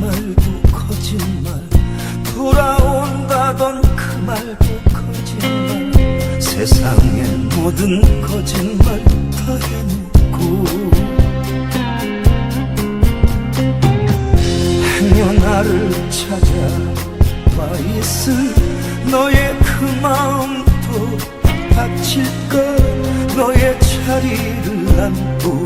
말도 거짓말. 돌아온다던 그 말도 거짓말. 세상의 모든 거짓말 다 해놓고. 행여 나를 찾아와 있을 너의 그 마음도 다칠까 너의 자리를 난또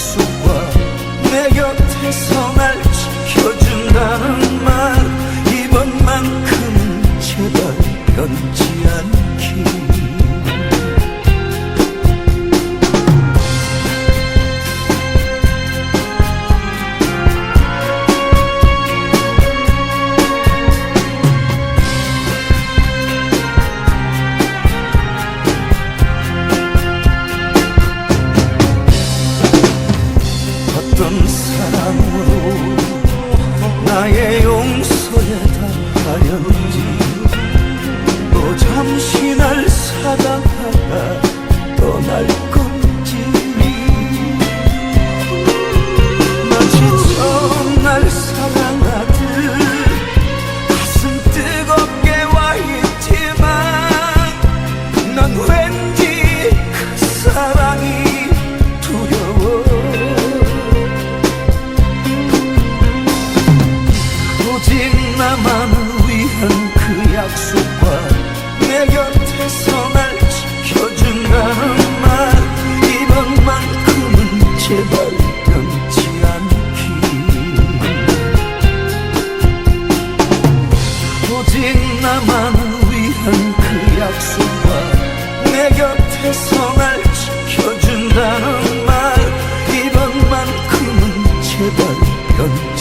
그 어떤 사랑으로 나의 용서에 답하였는지 또 잠시 날 사랑하 지